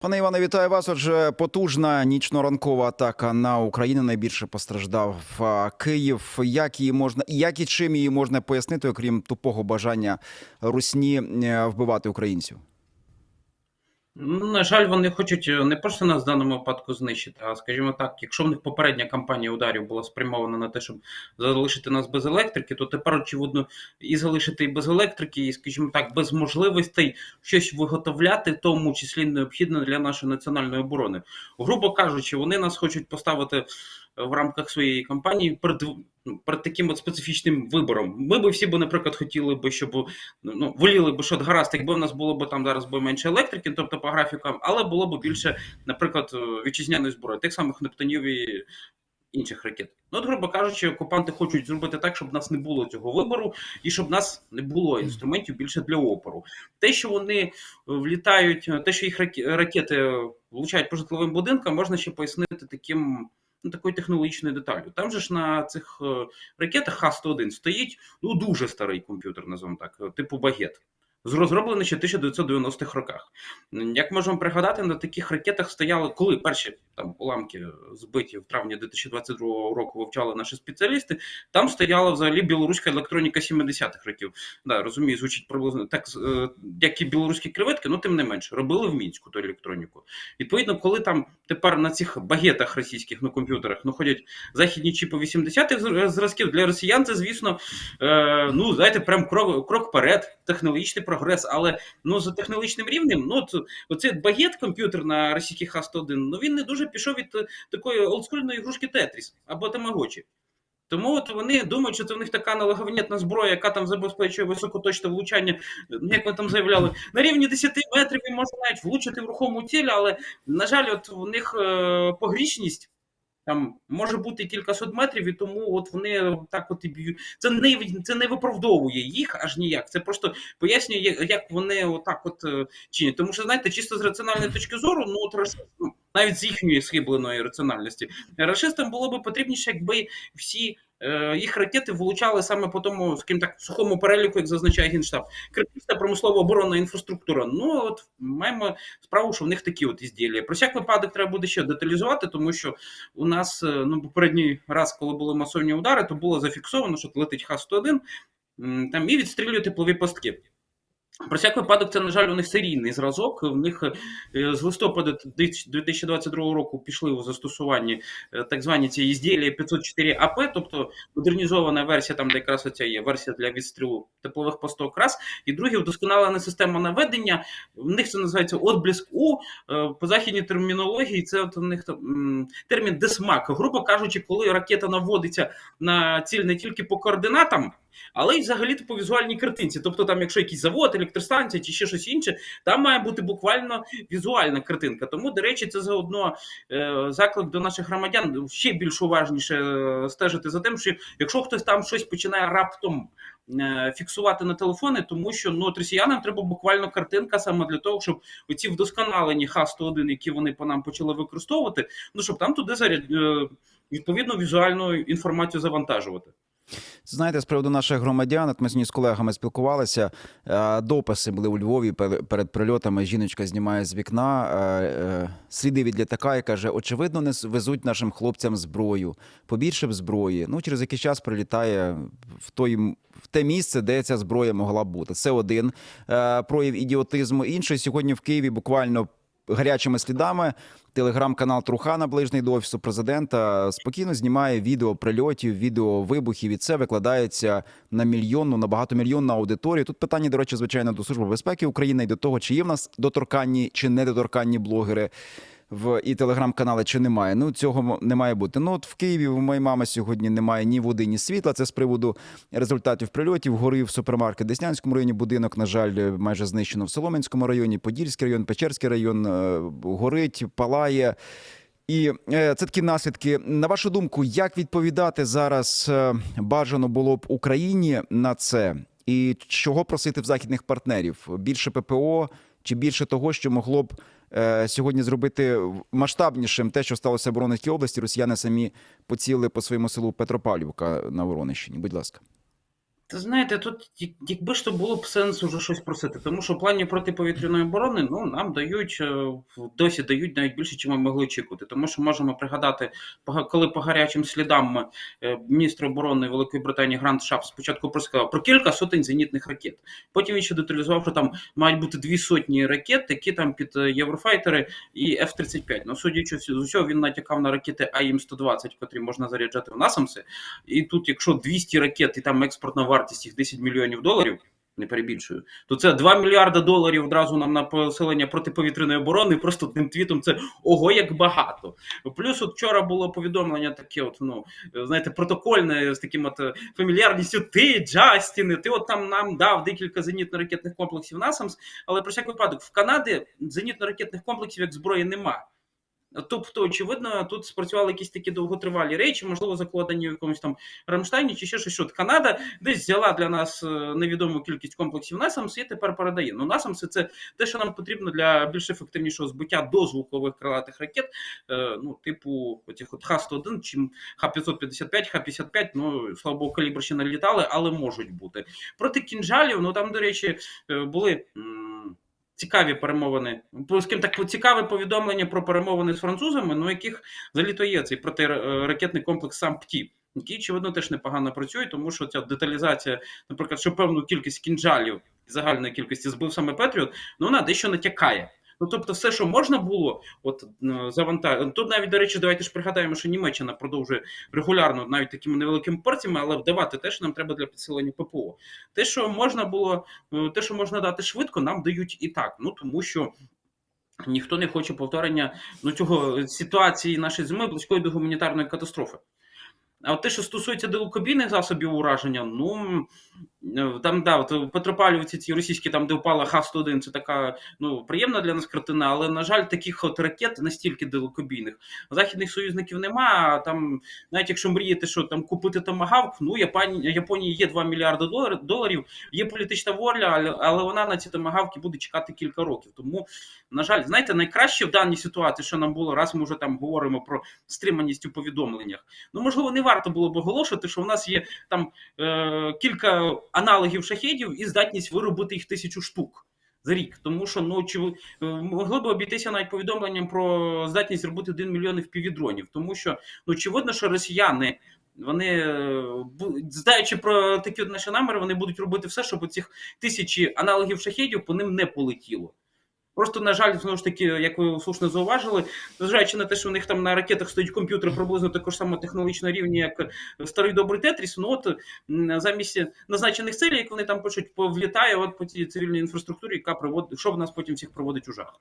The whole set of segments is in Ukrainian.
Пане Іване, вітаю вас. Отже, потужна нічно-ранкова атака на Україну. Найбільше постраждав Київ. Як її можна, як і чим її можна пояснити, окрім тупого бажання русні е, вбивати українців? Ну, на жаль, вони хочуть е, не просто нас в даному випадку знищити, а скажімо так, якщо в них попередня кампанія ударів була спрямована на те, щоб залишити нас без електрики, то тепер очевидно і залишити і без електрики, і, скажімо так, без можливостей щось виготовляти, в тому числі необхідне для нашої національної оборони. Грубо кажучи, вони нас хочуть поставити в рамках своєї кампанії перед, ну, перед таким от специфічним вибором. Ми би всі би, наприклад, хотіли би, щоб ну, воліли би, що гаразд, якби в нас було б там зараз би менше електрики, тобто по графікам, але було б більше, наприклад, вітчизняної зброї, тих самих нептунів і інших ракет. Ну, от, грубо кажучи, окупанти хочуть зробити так, щоб в нас не було цього вибору, і щоб в нас не було інструментів більше для опору. Те, що вони влітають, те, що їх раке- ракети влучають по житловим будинкам, можна ще пояснити таким. Ну, такою технологічною деталлю. Там же ж на цих е, ракетах Х-101 стоїть ну, дуже старий комп'ютер, називаємо так, типу багет. Розроблений ще в 1990-х роках. Як можемо пригадати, на таких ракетах стояли, коли перші там уламки збиті в травні 2022 року вивчали наші спеціалісти, там стояла взагалі білоруська електроніка 70-х років. Да, розумію, звучить приблизно так, е, як і білоруські креветки, ну тим не менше, робили в мінську ту електроніку. Відповідно, коли там тепер на цих багетах російських ну, комп'ютерах ну, ходять західні чіпи 80-х зразків, для росіян це, звісно, е, ну, знаєте, прям крок, крок вперед, технологічний прогрес. Але ну, за технологічним рівнем, ну, от, оцей багет комп'ютер на російських Х-101, ну він не дуже пішов від е, такої олдскульної ігрушки Тетріс або Тамагочі. Тому от вони думають, що це в них така аналоговнітна зброя, яка там забезпечує високоточне влучання, ну, як ви там заявляли, на рівні 10 метрів і може навіть влучити в рухому тілі, але, на жаль, от у них е, погрішність там може бути кількасот метрів, і тому от вони так от і б'ють. Це не це не виправдовує їх аж ніяк. Це просто пояснює, як- вони отак от е, чинять. Тому що знаєте, чисто з раціональної точки зору, ну от ну, навіть з їхньої схибленої раціональності, рашистам було би потрібніше, якби всі. е, Їх ракети влучали саме по тому, скажімо так, сухому переліку, як зазначає генштаб. Критична промислова оборонна інфраструктура. Ну от маємо справу, що в них такі от ізділля. Про всяк випадок треба буде ще деталізувати, тому що у нас е, ну попередній раз, коли були масовні удари, то було зафіксовано, що летить Х-101 там і відстрілює теплові постки. Про всяк випадок, це, на жаль, у них серійний зразок. У них е, з листопада 2022 року пішли у застосуванні е, так звані ці ізділля 504 АП, тобто модернізована версія, там де якраз оця є версія для відстрілу теплових посток раз. І друге, вдосконалена система наведення. В них це називається отблиск У. Е, По західній термінології це от у них термін десмак. Грубо кажучи, коли ракета наводиться на ціль не тільки по координатам, але й взагалі по візуальній картинці. Тобто, там, якщо якийсь завод, електростанція чи ще щось інше, там має бути буквально візуальна картинка. Тому, до речі, це заодно е, заклик до наших громадян ще більш уважніше е, стежити за тим, що якщо хтось там щось починає раптом. е, Фіксувати на телефони, тому що ну от росіянам треба буквально картинка саме для того, щоб оці вдосконалені Х-101, які вони по нам почали використовувати, ну щоб там туди заряд відповідно візуальну інформацію завантажувати. Знаєте, з приводу наших громадян, от ми сьогодні з колегами спілкувалися. е, Дописи були у Львові пер- перед прильотами. Жіночка знімає з вікна е, е, сліди від літака і каже: очевидно, не везуть нашим хлопцям зброю. Побільше б зброї. Ну через якийсь час прилітає в той. В те місце, де ця зброя могла бути. Це один прояв ідіотизму. Інший сьогодні в Києві буквально гарячими слідами. Телеграм-канал Трухана, ближний до офісу президента, спокійно знімає відео прильотів, відео вибухів, і це викладається на мільйонну, на багатомільйонну аудиторію. Тут питання, до речі, звичайно, до служби безпеки України і до того, чи є в нас доторканні чи недоторканні блогери. В і телеграм-канали чи немає. Ну цього не має бути. Ну от в Києві у моєї мами сьогодні немає ні води, ні світла. Це з приводу результатів прильотів. Горів супермаркет Деснянському районі. Будинок, на жаль, майже знищено в Соломенському районі, Подільський район, Печерський район е, горить, палає. І е, це такі наслідки. На вашу думку, як відповідати зараз е, бажано було б Україні на це, і чого просити в західних партнерів? Більше ППО чи більше того, що могло б е, сьогодні зробити масштабнішим те, що сталося в Воронезькій області? Росіяни самі поцілили по своєму селу Петропавлівка на Воронищині. Будь ласка. Та знаєте, тут якби ж то було б сенс уже щось просити, тому що в плані протиповітряної оборони ну, нам дають е, досі дають навіть більше, ніж ми могли очікувати. Тому що можемо пригадати, коли по гарячим слідам е, міністр оборони Великої Британії Грант Шап спочатку сказав про кілька сотень зенітних ракет. Потім він ще деталізував, що там мають бути дві сотні ракет, які там під е, Єврофайтери і F-35. Ну, судячи з усього, він натякав на ракети АІМ-120, котрі можна заряджати в насамси. І тут, якщо 200 ракет і там експортна вартість їх 10 мільйонів доларів, не перебільшую, то це 2 мільярди доларів одразу нам на посилення протиповітряної оборони. Просто одним твітом це ого, як багато. Плюс от вчора було повідомлення таке, от ну знаєте, протокольне з таким от е, фамільярністю. Ти, Джастіне, ти от там нам дав декілька зенітно-ракетних комплексів НАСАМС, але про всяк випадок в Канаді зенітно-ракетних комплексів як зброї нема. Тобто, очевидно, тут спрацювали якісь такі довготривалі речі, можливо, закладені в якомусь там Рамштайні чи ще щось. Що Канада десь взяла для нас е, невідому кількість комплексів NASAMS і тепер передає. Ну, NASAMS – це те, що нам потрібно для більш ефективнішого збиття дозвукових крилатих ракет, е, ну, типу оцих от Х-101 чи Х-555, Х-55, ну, слава Богу, калібр ще не літали, але можуть бути. Проти кінжалів, ну там, до речі, е, були. Цікаві перемовини, скажімо так, цікаве повідомлення про перемовини з французами, ну яких заліто є цей протиракетний комплекс сам ПТІ, який, очевидно, теж непогано працює, тому що ця деталізація, наприклад, що певну кількість кінжалів загальної кількості збив саме Петріот, ну вона дещо натякає. Ну, тобто, все, що можна було, от е, завантажити. Тут навіть, до речі, давайте ж пригадаємо, що Німеччина продовжує регулярно, навіть такими невеликими порціями, але вдавати те, що нам треба для підсилення ППО. Те, що можна було, е, те, що можна дати швидко, нам дають і так. Ну тому що. Ніхто не хоче повторення ну, цього ситуації нашої зими близької до гуманітарної катастрофи. А от те, що стосується далекобійних засобів ураження, ну е, там да, от Петропавлівці ці російські, там де впала Х-101, це така ну приємна для нас картина, але на жаль, таких от ракет настільки далекобійних західних союзників немає. А там, навіть якщо мріяти, що там купити томагавк, ну Японії, Японії є 2 мільярди доларів, є політична воля, але, але вона на ці томагавки буде чекати кілька років. Тому, на жаль, знаєте, найкраще в даній ситуації, що нам було, раз ми вже там говоримо про стриманість у повідомленнях. Ну можливо, не варто було б оголошувати, що в нас є там е, кілька аналогів шахедів і здатність виробити їх тисячу штук. За рік, тому що ну чи е, могли б обійтися навіть повідомленням про здатність зробити 1 мільйон впівдронів, тому що ну очевидно, що росіяни вони е, знаючи про такі наші наміри, вони будуть робити все, щоб цих тисячі аналогів шахедів по ним не полетіло. Просто, на жаль, знову ж таки, як ви слушно зауважили, зважаючи на те, що у них там на ракетах стоять комп'ютери приблизно такого ж самого технологічного рівня, як старий добрий Тетріс, ну от замість назначених цілей, як вони там пишуть, влітає от по цій цивільній інфраструктурі, яка приводить, що в нас потім всіх проводить у жах.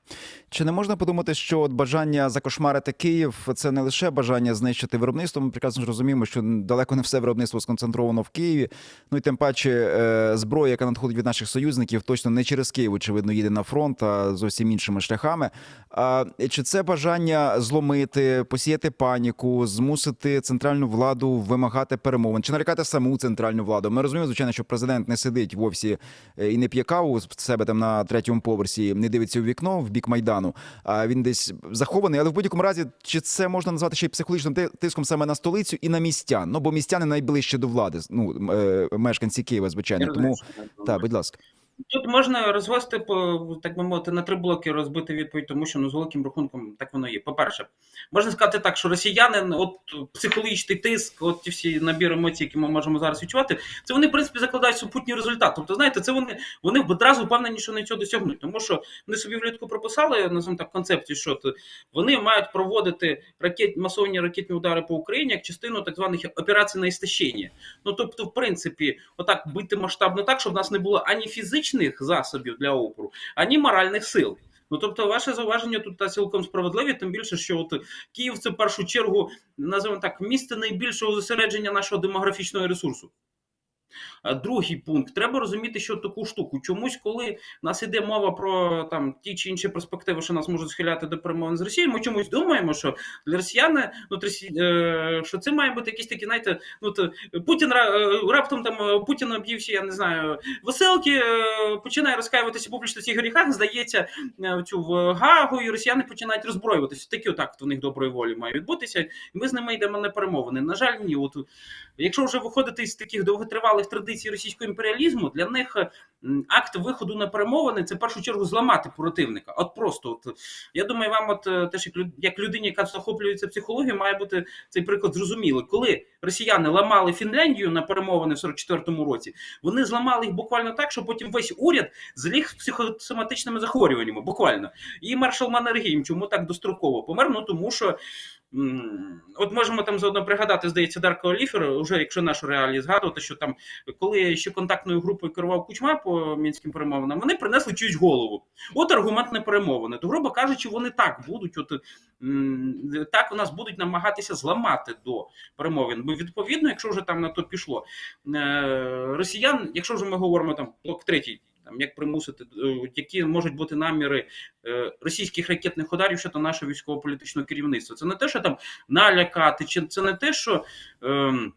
Чи не можна подумати, що от бажання закошмарити Київ це не лише бажання знищити виробництво? Ми прекрасно розуміємо, що далеко не все виробництво сконцентровано в Києві. Ну і тим паче е, зброя, яка надходить від наших союзників, точно не через Київ, очевидно, їде на фронт, а зовсім іншими шляхами. А чи це бажання зломити, посіяти паніку, змусити центральну владу вимагати перемовин, чи нарікати саму центральну владу? Ми розуміємо, звичайно, що президент не сидить в офісі е, і не п'є каву з себе там на третьому поверсі, не дивиться у вікно в бік майдану. А він десь захований. Але в будь-якому разі, чи це можна назвати ще й психологічним тиском саме на столицю і на містян? Ну бо містяни найближче до влади. Ну е, мешканці Києва, звичайно. Тому так, будь ласка. Тут можна розвести по так би мовити на три блоки розбити відповідь, тому що ну з великим рахунком так воно є. По-перше, можна сказати так, що росіяни, от психологічний тиск, от ті всі набір емоцій, які ми можемо зараз відчувати, це вони в принципі закладають супутній результат. Тобто, знаєте, це вони вони одразу впевнені, що вони цього досягнуть, тому що вони собі влітку прописали називаємо так концепцію, що вони мають проводити ракет, масовні ракетні удари по Україні як частину так званих операцій на істощення. Ну тобто, в принципі, отак бити масштабно так, щоб в нас не було ані фізичних засобів для опору, ані моральних сил. Ну тобто, ваше зауваження тут та цілком справедливі, тим більше, що от Київ це в першу чергу називаємо так місце найбільшого зосередження нашого демографічного ресурсу. А Другий пункт треба розуміти, що таку штуку. Чомусь, коли в нас іде мова про там ті чи інші перспективи, що нас можуть схиляти до перемовин з Росією, ми чомусь думаємо, що для росіяни ну, е, що це має бути якісь такі, знаєте, ну то Путін е, раптом там е, Путін об'ївся, я не знаю, веселки, е, починає розкаюватися публічно в цих гріхах, здається е, цю в Гагу, і росіяни починають роззброюватися. Такий отак в них доброї волі має відбутися. І ми з ними йдемо на перемовини. На жаль, ні. От якщо вже виходити із таких довготривалих тривалих традицій російського імперіалізму, для них е, акт виходу на перемовини це в першу чергу зламати противника. От просто от я думаю, вам, от е, теж як як людині, яка захоплюється психологією, має бути цей приклад зрозумілий. Коли росіяни ламали Фінляндію на перемовини в 44-му році, вони зламали їх буквально так, що потім весь уряд зліг з психосоматичними захворюваннями. Буквально. І маршал Маннергейм чому так достроково помер? Ну тому що. От можемо там заодно пригадати, здається, Дарка Оліфер, уже якщо нашу реалії згадувати, що там, коли ще контактною групою керував Кучма по мінським перемовинам, вони принесли чиюсь голову. От аргумент не перемовини. То, грубо кажучи, вони так будуть, от так у нас будуть намагатися зламати до перемовин. Бо відповідно, якщо вже там на то пішло, е, росіян, якщо вже ми говоримо там блок третій. Там як примусити, е, які можуть бути наміри е, російських ракетних ударів щодо нашого військово-політичного керівництва. Це не те, що там налякати, чи це не те, що ем,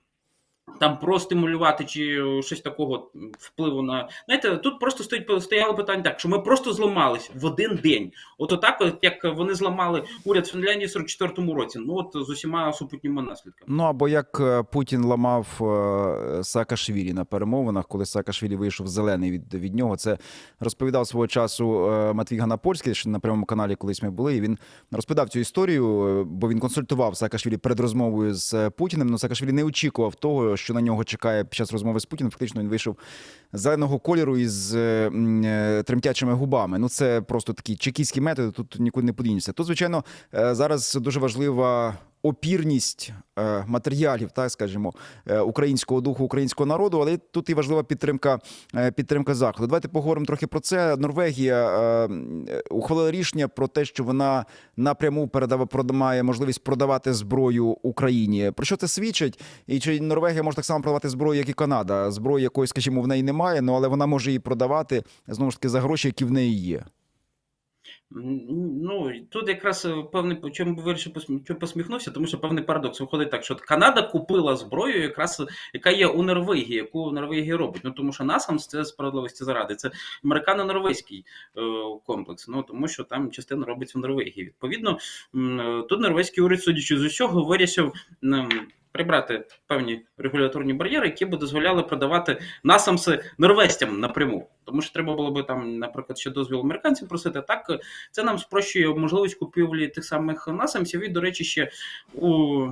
там простимулювати чи щось такого впливу на. Знаєте, тут просто стоїть стояло питання так, що ми просто зламались в один день. От отак, от як вони зламали уряд Фінляндії в 44-му році. Ну от з усіма супутніми наслідками. Ну або як е, Путін ламав е, Саакашвілі на перемовинах, коли Саакашвілі вийшов зелений від, від нього. Це розповідав свого часу е, Матвій Ганапольський, що на прямому каналі колись ми були. І він розповідав цю історію, бо він консультував Саакашвілі перед розмовою з Путіним. Ну Саакашвілі не очікував того, що на нього чекає під час розмови з Путіним. Фактично він вийшов зеленого кольору із е, е, тремтячими губами. Ну це просто такі чекійські методи. Тут нікуди не подінешся. Тут, звичайно, е, зараз дуже важлива опірність е, матеріалів, так скажімо, е, українського духу, українського народу, але тут і важлива підтримка, е, підтримка заходу. Давайте поговоримо трохи про це. Норвегія ухвалила рішення про те, що вона напряму передава продамає можливість продавати зброю Україні. Про що це свідчить? І чи Норвегія може так само продавати зброю, як і Канада? Зброї якої, скажімо, в неї немає, ну але вона може її продавати знову ж таки за гроші, які в неї є. Ну тут якраз е, певний чому вирішив посміхнувся, тому що певний парадокс виходить так, що Канада купила зброю, якраз яка є у Норвегії, яку Норвегія робить. Ну тому що NASAMS це справедливості заради. Це американо-норвезький е, комплекс. Ну тому що там частина робиться в Норвегії. Відповідно, е, тут норвезький уряд, судячи з усього, вирішив. Прибрати певні регуляторні бар'єри, які б дозволяли продавати насамси норвезцям напряму. Тому що треба було би там, наприклад, ще дозвіл американців просити. Так це нам спрощує можливість купівлі тих самих насамсів. І, до речі, ще у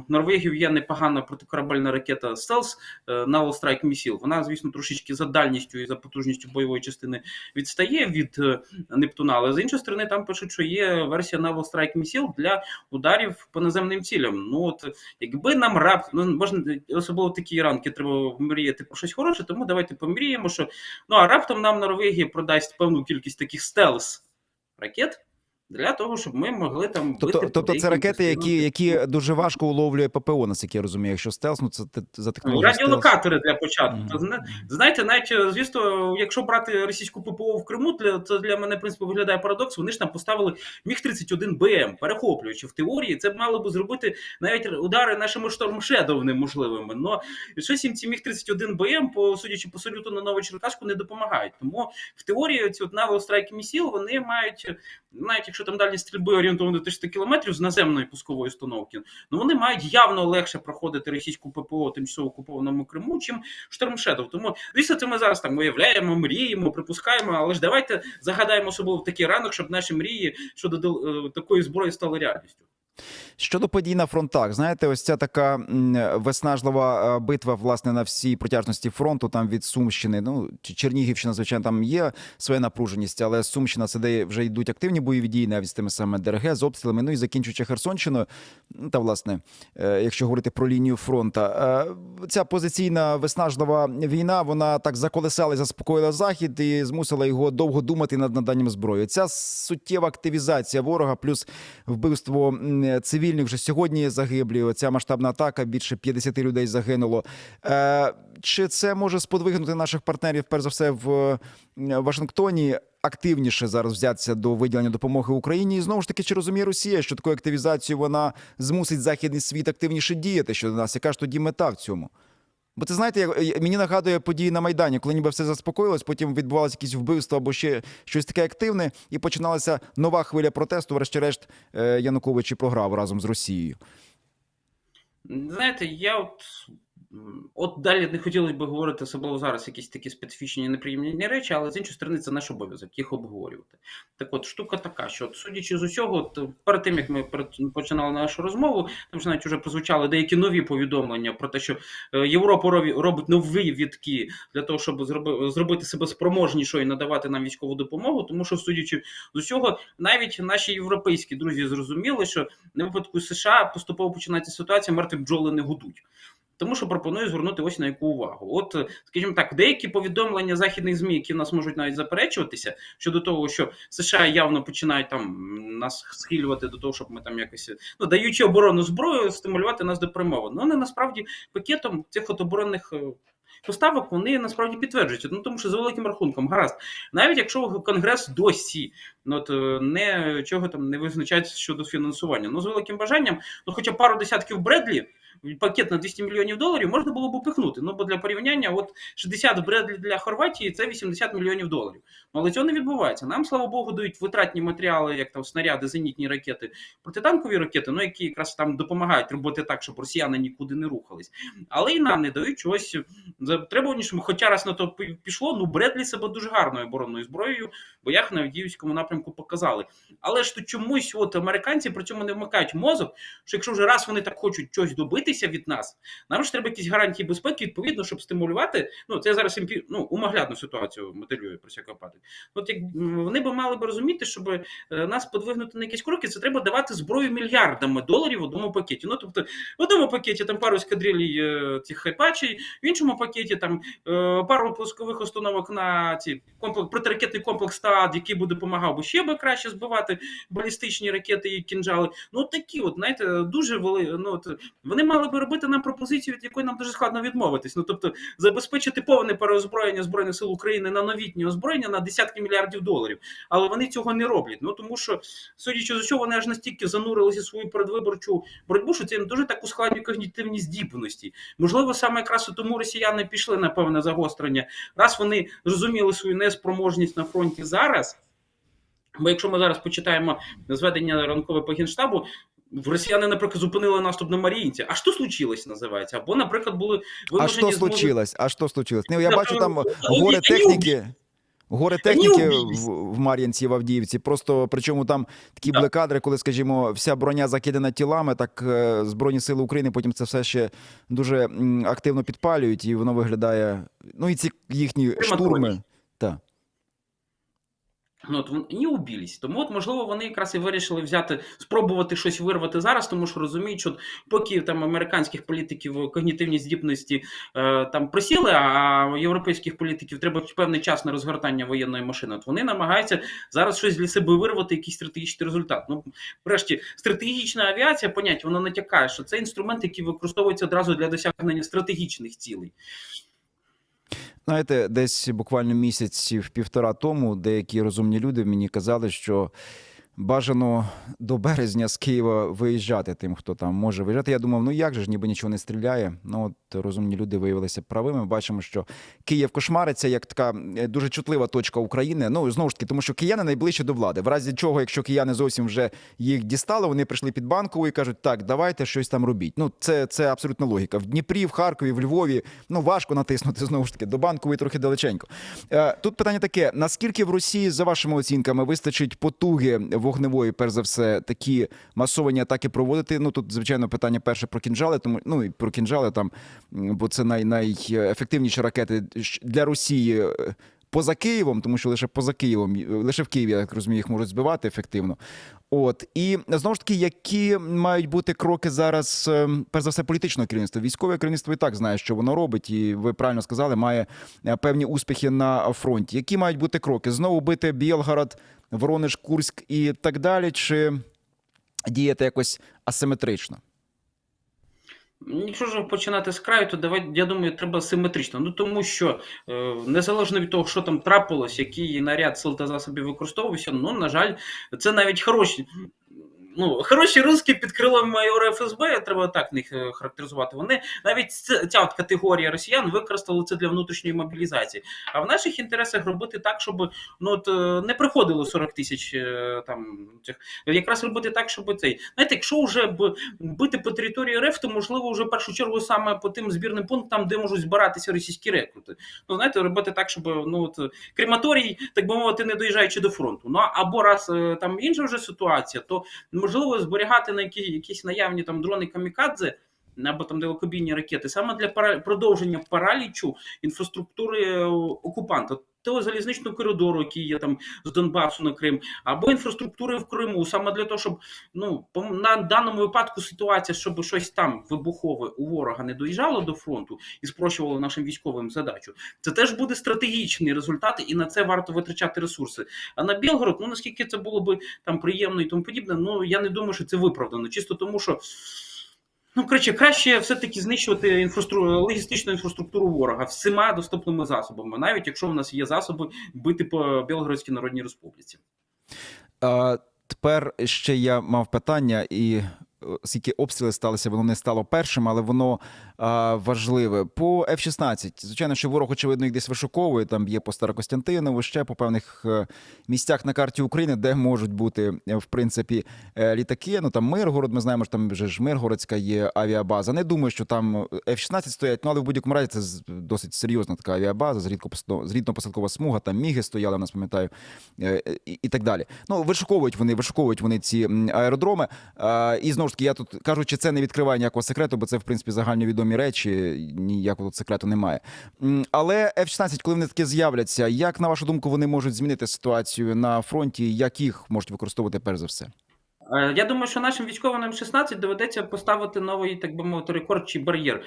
Норвегів є непогана протикорабельна ракета Стелс Naval Strike Missile. Вона, звісно, трошечки за дальністю і за потужністю бойової частини відстає від е, Нептуна. Але з іншої сторони, там пишуть, що є версія Naval Strike Missile для ударів по наземним цілям. Ну от якби нам ну можна особливо такі ранки треба мріяти про щось хороше, тому давайте помріємо, що ну а раптом нам Норвегія продасть певну кількість таких стелс ракет. Для того, щоб ми могли там бити Тобто, тобто це ракети, які, які дуже важко уловлює ППО, наскільки я розумію. Якщо стелс, ну це за технологією стелс. Радіолокатори для початку. То, зна- знаєте, навіть е, звісно, якщо брати російську ППО в Криму, для це для мене в принципі виглядає парадокс. Вони ж там поставили міг 31 БМ, перехоплюючи в теорії. Це мало би зробити навіть удари нашими штормшедов неможливими. Но щось їм ці міг 31 БМ, по судячи по салюту на Новочеркаску, не допомагають. Тому в теорії ці от Naval Strike Missile, вони мають, навіть якщо там дальність стрільби орієнтована до 300 кілометрів з наземної пускової установки, ну вони мають явно легше проходити російську ППО тимчасово окупованому Криму, чим Штормшедов. Тому звісно, це ми зараз там уявляємо, мріємо, припускаємо, але ж давайте загадаємо особливо в такий ранок, щоб наші мрії щодо е, такої зброї стали реальністю. Щодо подій на фронтах, знаєте, ось ця така виснажлива е, битва власне на всій протяжності фронту, там від Сумщини. Ну Чернігівщина, звичайно, там є своя напруженість, але Сумщина це де вже йдуть активні бойові дії, навіть з тими самими ДРГ, з обстрілами. Ну і закінчуючи Херсонщиною. Та власне, е, якщо говорити про лінію фронта, е, ця позиційна виснажлива війна, вона так заколесала і заспокоїла захід і змусила його довго думати над наданням зброї. Ця суттєва активізація ворога, плюс вбивство цивільних вже сьогодні загиблі. Оця масштабна атака, більше 50 людей загинуло. Е, Чи це може сподвигнути наших партнерів, перш за все, в е, Вашингтоні? Активніше зараз взятися до виділення допомоги Україні, і знову ж таки, чи розуміє Росія, що такою активізацією вона змусить західний світ активніше діяти щодо нас? Яка ж тоді мета в цьому? Бо це знаєте, е, мені нагадує події на Майдані, коли ніби все заспокоїлось, потім відбувалося якісь вбивства або ще щось таке активне, і починалася нова хвиля протесту. Врешті-решт е, Янукович і програв разом з Росією. Знаєте, я от От далі не хотілося б говорити особливо зараз якісь такі специфічні неприємні речі, але з іншої сторони, це наш обов'язок їх обговорювати. Так от, штука така, що судячи з усього, от, перед тим як ми починали нашу розмову, там ж навіть вже прозвучали деякі нові повідомлення про те, що е, Європа робить нові відки для того, щоб зроби- зробити себе спроможнішою і надавати нам військову допомогу. Тому що, судячи з усього, навіть наші європейські друзі зрозуміли, що на випадку США поступово починається ситуація, мертві бджоли не гудуть. Тому що пропоную звернути ось на яку увагу. От, е, скажімо так, деякі повідомлення західних ЗМІ, які в нас можуть навіть заперечуватися щодо того, що США явно починають там нас схилювати до того, щоб ми там якось ну даючи оборону зброю, стимулювати нас до перемови. Ну вони насправді пакетом цих от оборонних. Поставок вони насправді підтверджуються. Ну тому що за великим рахунком, гаразд, навіть якщо Конгрес досі ну, от, е, не чого там не визначається щодо фінансування. Ну з великим бажанням, ну хоча пару десятків Бредлі, пакет на 200 мільйонів доларів можна було б упихнути. Ну бо для порівняння, от 60 Бредлі для Хорватії це 80 мільйонів доларів. Ну, але цього не відбувається. Нам, слава Богу, дають витратні матеріали, як там снаряди, зенітні ракети, протитанкові ракети, ну які якраз там допомагають робити так, щоб росіяни нікуди не рухались. Але і нам не дають чогось затребуванішому. Хоча раз на то пішло, ну Бредлі себе дуже гарною оборонною зброєю в боях на Авдіївському напрямку показали. Але ж то чомусь от американці при цьому не вмикають мозок, що якщо вже раз вони так хочуть щось добитися від нас, нам ж треба якісь гарантії безпеки, відповідно, щоб стимулювати. Ну це зараз імпі... ну, умоглядну ситуацію моделюю про всякий випадок. От як вони би мали би розуміти, щоб е, нас подвигнути на якісь кроки, це треба давати зброю мільярдами доларів в одному пакеті. Ну тобто в одному пакеті там пару ескадрилій е, цих хайпачей, в іншому пакеті там е, пару пускових установок на ці комплекс протиракетний комплекс ТААД, який би допомагав би ще би краще збивати балістичні ракети і кінжали. Ну такі, от знаєте, дуже вели. Ну от вони мали би робити нам пропозицію, від якої нам дуже складно відмовитись. Ну тобто забезпечити повне переозброєння збройних сил України на новітні озброєння на десятки мільярдів доларів. Але вони цього не роблять. Ну тому що, судячи з усього, вони аж настільки занурилися в свою передвиборчу боротьбу, що це їм дуже так ускладнює когнітивні здібності. Можливо, саме якраз тому росіяни пішли на певне загострення, раз вони розуміли свою неспроможність на фронті зараз. Бо якщо ми зараз почитаємо зведення ранкове по генштабу, в росіяни, наприклад, зупинили наступ на Маріїнці. А що случилось, називається? Або, наприклад, були А вимушені що змови- случилось? А що случилось? Ну, я бачу там ну, гори техніки. Гори техніки в, в Мар'янці в Авдіївці. Просто причому там такі блекадри, були кадри, коли, скажімо, вся броня закидана тілами, так е, Збройні Сили України потім це все ще дуже активно підпалюють, і воно виглядає. Ну і ці їхні штурми. Ну, от вони убились. Тому, от, можливо, вони якраз і вирішили взяти, спробувати щось вирвати зараз, тому що розуміють, що поки там американських політиків когнітивні здібності е, там просіли, а європейських політиків треба певний час на розгортання воєнної машини. От вони намагаються зараз щось для себе вирвати, якийсь стратегічний результат. Ну, врешті, стратегічна авіація, поняття, воно натякає, що це інструмент, який використовується одразу для досягнення стратегічних цілей. Знаєте, десь буквально місяців півтора тому деякі розумні люди мені казали, що бажано до березня з Києва виїжджати тим, хто там може виїжджати. Я думав, ну як же ж ніби нічого не стріляє. Ну розумні люди виявилися правими. Ми Бачимо, що Київ кошмариться як така е, дуже чутлива точка України. Ну знову ж таки, тому що кияни найближче до влади. В разі чого, якщо кияни зовсім вже їх дістали, вони прийшли під банкову і кажуть, так, давайте щось там робіть. Ну це, це абсолютно логіка. В Дніпрі, в Харкові, в Львові ну важко натиснути знову ж таки до банкової трохи далеченько. Е, Тут питання таке: наскільки в Росії, за вашими оцінками, вистачить потуги вогневої, перш за все, такі масовані атаки проводити? Ну тут, звичайно, питання перше про кінжали, тому ну і про кінжали там, бо це най, найефективніші ракети для Росії. е, Поза Києвом, тому що лише поза Києвом, е, лише в Києві, я так розумію, їх можуть збивати ефективно. От і знову ж таки, які мають бути кроки зараз, е, перш за все, політичного керівництва. Військове керівництво і так знає, що воно робить, і ви правильно сказали, має певні успіхи на фронті. Які мають бути кроки? Знову бити Білгород, Воронеж, Курськ і так далі, чи діяти якось асиметрично? Якщо ж починати з краю, то давай, я думаю, треба симетрично. Ну тому що е, незалежно від того, що там трапилось, який наряд сил та засобів використовувався, ну на жаль, це навіть хороші. Ну, хороші русські під крилом майора ФСБ, треба так їх е, характеризувати. Вони навіть ця от категорія росіян використали це для внутрішньої мобілізації. А в наших інтересах робити так, щоб ну от е, не приходило 40 тисяч е, там цих. Якраз робити так, щоб цей. Знаєте, якщо вже бити по території РФ, то можливо вже в першу чергу саме по тим збірним пунктам, де можуть збиратися російські рекрути. Ну знаєте, робити так, щоб ну от крематорій, так би мовити, не доїжджаючи до фронту. Ну або раз там інша вже ситуація, то можливо зберігати на які, якісь наявні там дрони камікадзе. Або там далекобійні ракети, саме для продовження паралічу інфраструктури е, окупанта, того залізничного коридору, який є там з Донбасу на Крим, або інфраструктури в Криму, саме для того, щоб ну на даному випадку ситуація, щоб щось там вибухове у ворога не доїжджало до фронту і спрощувало нашим військовим задачу. Це теж буде стратегічний результат, і на це варто витрачати ресурси. А на Білгород, ну наскільки це було би там приємно і тому подібне, ну я не думаю, що це виправдано. Чисто тому, що. Ну, коротше, краще все-таки знищувати інфраструктуру, логістичну інфраструктуру ворога всіма доступними засобами, навіть якщо в нас є засоби бити по Білгородській Народній Республіці. А, тепер ще я мав питання, і Скільки оскільки обстріли сталися, воно не стало першим, але воно важливе. По F-16, звичайно, що ворог, очевидно, їх десь вишуковує. Там б'є по Старокостянтинову, ще по певних е, місцях на карті України, де можуть бути е, в принципі е, літаки. Ну там Миргород, ми знаємо, що там вже ж Миргородська є авіабаза. Не думаю, що там F-16 стоять, ну але в будь-якому разі це досить серйозна така авіабаза, зрідко зрідно-посадкова смуга, там міги стояли, нас пам'ятаю, і, так далі. Ну, вишуковують вони, вишуковують вони ці аеродроми. І знову ж таки, я тут кажу, чи це не відкриває ніякого секрету, бо це, в принципі, загальновідомі речі, ніякого секрету немає. Але F-16, коли вони таки з'являться, як на вашу думку вони можуть змінити ситуацію на фронті? Як їх можуть використовувати перш за все? Е, Я думаю, що нашим військовим М16 доведеться поставити новий, так би мовити, рекорд чи бар'єр.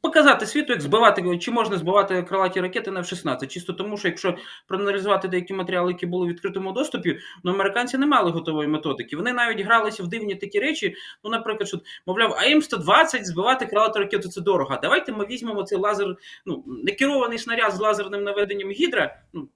Показати світу, як збивати, чи можна збивати крилаті ракети на F-16. Чисто тому, що якщо проаналізувати деякі матеріали, які були в відкритому доступі, ну американці не мали готової методики. Вони навіть гралися в дивні такі речі. Ну, наприклад, що мовляв, а М120 збивати крилату ракету це дорого. Давайте ми візьмемо цей лазер, ну некерований снаряд з лазерним наведенням гідра. Ну,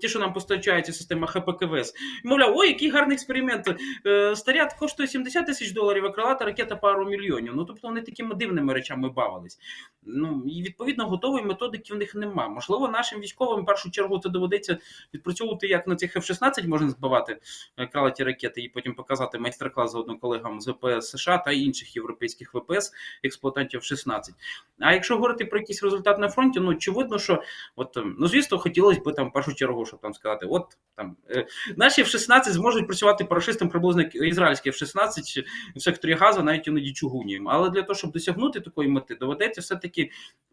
Ті, що нам постачається система ХПКВС, мовляв, ой, який гарний експеримент. Е, Снаряд коштує 70 тисяч доларів, а крилата ракета пару мільйонів. Ну тобто вони такими дивними речами бавились. Ну і відповідно готової методики в них нема. Можливо, нашим військовим в першу чергу це доведеться відпрацьовувати, як на цих F-16 можна збивати е, крилаті ракети, і потім показати майстер-клас заодно колегам з ВПС США та інших європейських ВПС експлуатантів 16. А якщо говорити про якийсь результат на фронті, ну очевидно, що от ем, ну звісно, хотілося б там в першу чергу, щоб там сказати, от там е, наші F-16 зможуть працювати парашистом приблизно ізраїльські F-16 в секторі Газа, навіть іноді чугунієм. Але для того, щоб досягнути такої мети, доведеться все-таки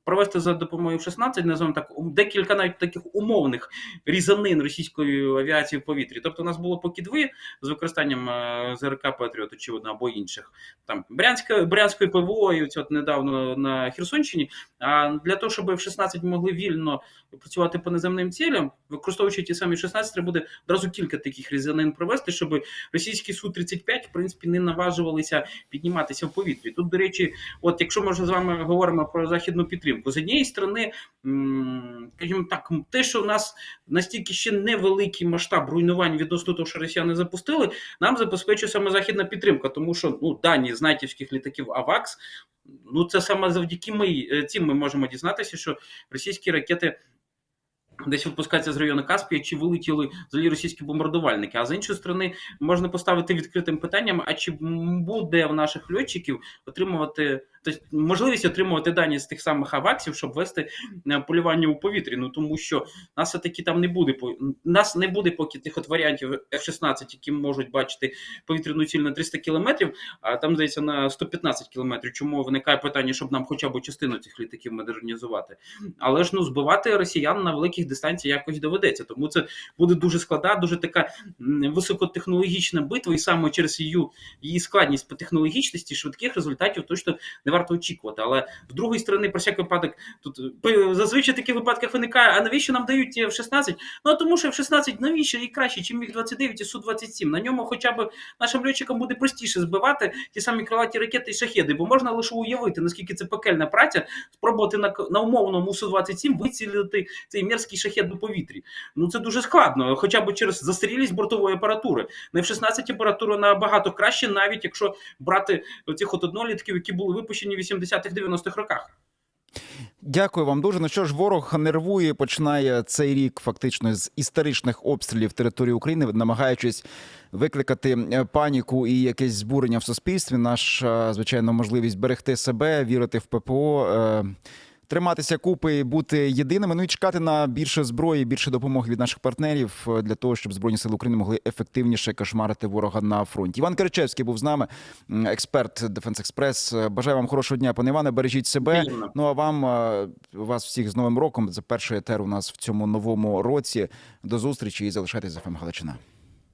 провести за допомогою F-16, називаємо так, декілька навіть таких умовних різанин російської авіації в повітрі. Тобто, у нас було поки дві з використанням е, ЗРК Патріот, очевидно, або інших. Там Брянська, Брянської ПВО, і от недавно на Херсонщині. А для того, щоб F-16 могли вільно працювати по наземним цілям, використовуючи ті самі 16, треба буде одразу кілька таких різанин провести, щоб російські Су-35, в принципі, не наважувалися підніматися в повітрі. Тут, до речі, от якщо ми вже з вами говоримо про західну підтримку, з однієї сторони, скажімо так, те, що в нас настільки ще невеликий масштаб руйнувань відносно того, що росіяни запустили, нам забезпечує саме західна підтримка, тому що ну, дані з натівських літаків АВАКС, ну це саме завдяки ми, е, цим ми можемо дізнатися, що російські ракети. Десь випускаються з району Каспія, чи вилетіли взагалі російські бомбардувальники. А з іншої сторони, можна поставити відкритим питанням: а чи буде в наших льотчиків отримувати тобто, можливість отримувати дані з тих самих аваксів, щоб вести е, полювання у повітрі? Ну тому що нас все таки там не буде нас не буде поки тих от варіантів F-16, які можуть бачити повітряну ціль на 300 кілометрів, а там здається на 115 кілометрів. Чому виникає питання, щоб нам хоча б частину цих літаків модернізувати? Але ж ну збивати росіян на великих дистанціях якось доведеться. Тому це буде дуже складна, дуже така високотехнологічна битва, і саме через її, її складність по технологічності швидких результатів точно не варто очікувати. Але з другої сторони, про всяк випадок, тут е, зазвичай такі випадки виникає. А навіщо нам дають F-16? Ну тому, що F-16 навіщо і краще, чим міг 29 і су 27 На ньому, хоча б нашим льотчикам буде простіше збивати ті самі крилаті ракети і шахеди, бо можна лише уявити, наскільки це пекельна праця, спробувати на, на умовному су 27 вицілити цей мерзкий шахет до повітрі. Ну це дуже складно, хоча б через застарілість бортової апаратури. На F-16 апаратура набагато краще, навіть якщо брати оцих от однолітків, які були випущені в 80-х 90-х роках. Дякую вам дуже. Ну що ж, ворог нервує, починає цей рік фактично з історичних обстрілів території України, намагаючись викликати е, паніку і якесь збурення в суспільстві. Наша звичайно можливість берегти себе, вірити в ППО. Триматися купи, бути єдиними, ну і чекати на більше зброї, більше допомоги від наших партнерів е, для того, щоб збройні сили України могли ефективніше кошмарити ворога на фронті. Іван Киричевський був з нами, експерт Дефенс Експрес. Бажаю вам хорошого дня, пане Іване. Бережіть себе. Взаємно. Ну а вам е, вас всіх з новим роком. Це перший етер у нас в цьому новому році. До зустрічі і залишайтесь за ФМ Галичина.